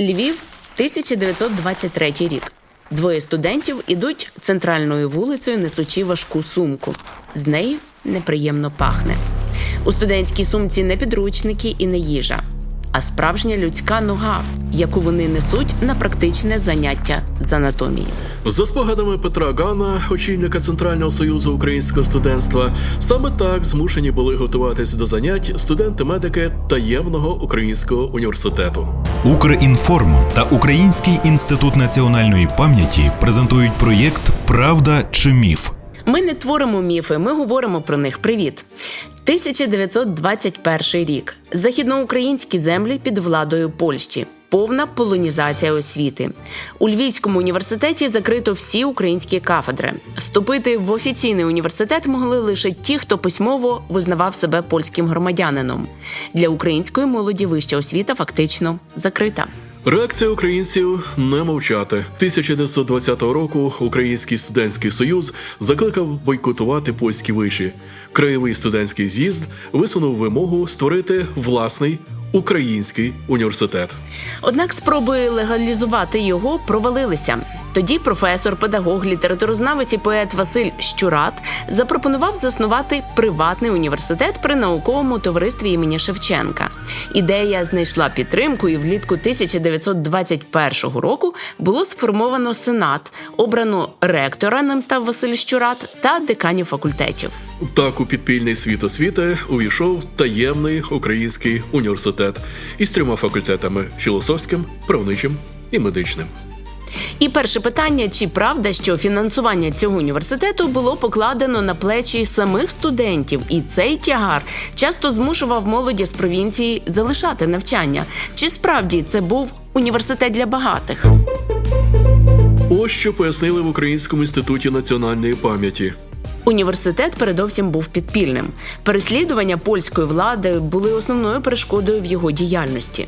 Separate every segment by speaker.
Speaker 1: Львів, 1923 рік. Двоє студентів ідуть центральною вулицею, несучи важку сумку. З неї неприємно пахне. У студентській сумці не підручники і не їжа, а справжня людська нога, яку вони несуть на практичне заняття з анатомії.
Speaker 2: За спогадами Петра Гана, очільника Центрального союзу українського студентства, саме так змушені були готуватись до занять студенти-медики таємного українського університету.
Speaker 3: Укрінформ та Український інститут національної пам'яті презентують проєкт Правда чи міф.
Speaker 1: Ми не творимо міфи, ми говоримо про них. Привіт. 1921 рік. Західноукраїнські землі під владою Польщі. Повна полонізація освіти у Львівському університеті закрито всі українські кафедри. Вступити в офіційний університет могли лише ті, хто письмово визнавав себе польським громадянином. Для української молоді вища освіта фактично закрита.
Speaker 2: Реакція українців не мовчати. 1920 року Український студентський союз закликав бойкотувати польські виші. Краєвий студентський з'їзд висунув вимогу створити власний український університет.
Speaker 1: Однак спроби легалізувати його провалилися. Тоді професор, педагог, літературознавець і поет Василь Щурат запропонував заснувати приватний університет при науковому товаристві імені Шевченка. Ідея знайшла підтримку, і влітку 1921 року було сформовано сенат, обрано ректора, ним став Василь Щурат, та деканів факультетів.
Speaker 2: Так у підпільний світ освіти увійшов таємний український університет із трьома факультетами філософським, правничим і медичним.
Speaker 1: І перше питання: чи правда, що фінансування цього університету було покладено на плечі самих студентів, і цей тягар часто змушував молоді з провінції залишати навчання? Чи справді це був університет для багатих?
Speaker 2: Ось що пояснили в Українському інституті національної пам'яті.
Speaker 1: Університет передовсім був підпільним. Переслідування польської влади були основною перешкодою в його діяльності.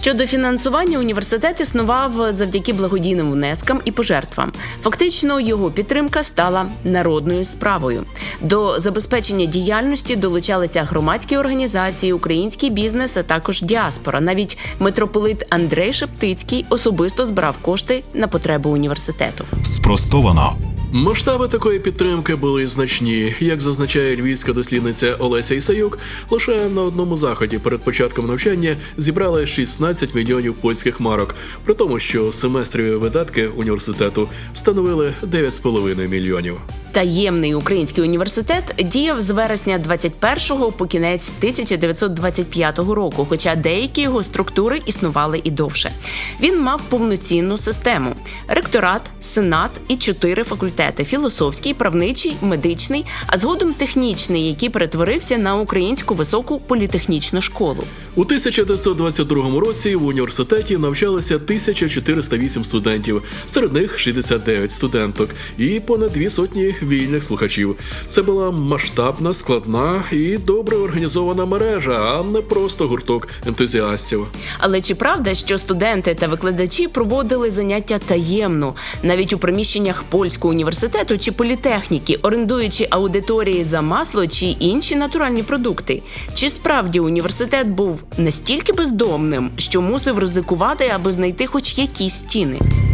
Speaker 1: Щодо фінансування, університет існував завдяки благодійним внескам і пожертвам. Фактично, його підтримка стала народною справою. До забезпечення діяльності долучалися громадські організації, український бізнес, а також діаспора. Навіть митрополит Андрей Шептицький особисто збирав кошти на потреби університету.
Speaker 3: Спростовано.
Speaker 2: Масштаби такої підтримки були значні. Як зазначає львівська дослідниця Олеся Ісаюк, лише на одному заході перед початком навчання зібрали 16 мільйонів польських марок, при тому, що семестрові видатки університету становили 9,5 мільйонів.
Speaker 1: Таємний український університет діяв з вересня 21-го по кінець 1925 року, хоча деякі його структури існували і довше. Він мав повноцінну систему: ректорат, сенат і чотири факультети: філософський, правничий, медичний, а згодом технічний, який перетворився на українську високу політехнічну школу.
Speaker 2: У 1922 році в університеті навчалося 1408 студентів, серед них 69 студенток і понад дві сотні вільних слухачів. Це була масштабна, складна і добре організована мережа, а не просто гурток ентузіастів.
Speaker 1: Але чи правда, що студенти та викладачі проводили заняття таємно, навіть у приміщеннях польського університету чи політехніки, орендуючи аудиторії за масло чи інші натуральні продукти? Чи справді університет був настільки бездомним, що мусив ризикувати, аби знайти хоч якісь стіни?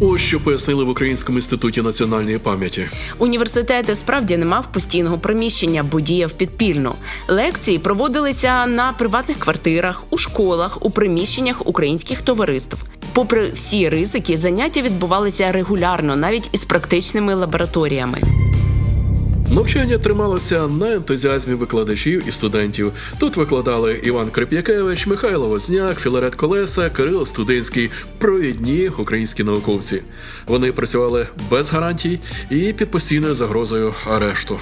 Speaker 2: Ось що пояснили в Українському інституті національної пам'яті.
Speaker 1: Університет справді не мав постійного приміщення, бо діяв підпільно. Лекції проводилися на приватних квартирах, у школах, у приміщеннях українських товариств. Попри всі ризики, заняття відбувалися регулярно, навіть із практичними лабораторіями.
Speaker 2: Навчання трималося на ентузіазмі викладачів і студентів. Тут викладали Іван Крип'якевич, Михайло Возняк, Філарет Колеса, Кирило Студинський, провідні українські науковці. Вони працювали без гарантій і під постійною загрозою арешту.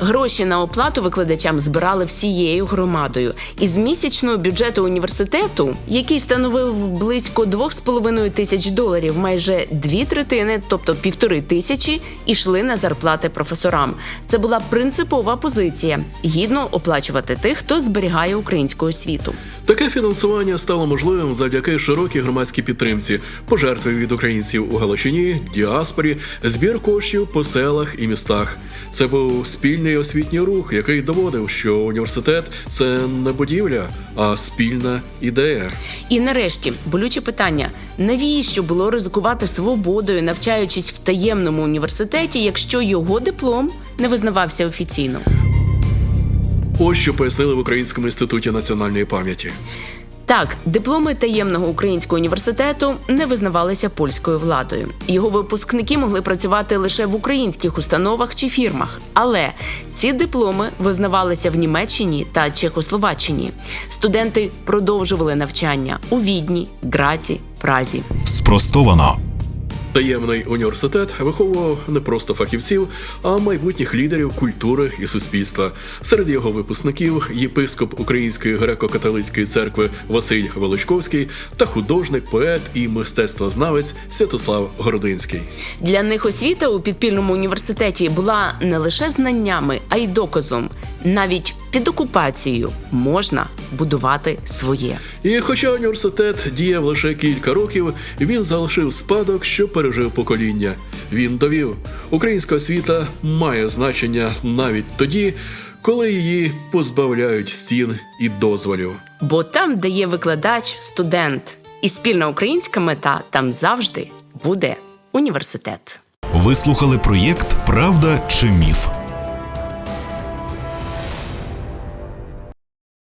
Speaker 1: Гроші на оплату викладачам збирали всією громадою. Із місячного бюджету університету, який становив близько 2,5 тисяч доларів, майже дві третини, тобто півтори тисячі, ішли на зарплати професорам. Це була принципова позиція гідно оплачувати тих, хто зберігає українську освіту.
Speaker 2: Таке фінансування стало можливим завдяки широкій громадській підтримці, пожертви від українців у Галичині, діаспорі, збір коштів по селах і містах. Це був спільний вільний освітній рух, який доводив, що університет це не будівля, а спільна ідея.
Speaker 1: І нарешті болюче питання: навіщо було ризикувати свободою, навчаючись в таємному університеті, якщо його диплом не визнавався офіційно?
Speaker 2: Ось що пояснили в Українському інституті національної пам'яті.
Speaker 1: Так, дипломи таємного українського університету не визнавалися польською владою. Його випускники могли працювати лише в українських установах чи фірмах. Але ці дипломи визнавалися в Німеччині та Чехословаччині. Студенти продовжували навчання у Відні, Граці, Празі.
Speaker 3: Спростовано.
Speaker 2: Таємний університет виховував не просто фахівців, а майбутніх лідерів культури і суспільства. Серед його випускників єпископ Української греко-католицької церкви Василь Величковський та художник, поет і мистецтвознавець Святослав Городинський.
Speaker 1: Для них освіта у підпільному університеті була не лише знаннями, а й доказом. Навіть під окупацією можна будувати своє.
Speaker 2: І хоча університет діяв лише кілька років, він залишив спадок, що пережив покоління. Він довів, українська освіта має значення навіть тоді, коли її позбавляють стін і дозволів.
Speaker 1: Бо там, де є викладач, студент і спільна українська мета, там завжди буде університет.
Speaker 3: Ви слухали проєкт Правда чи міф?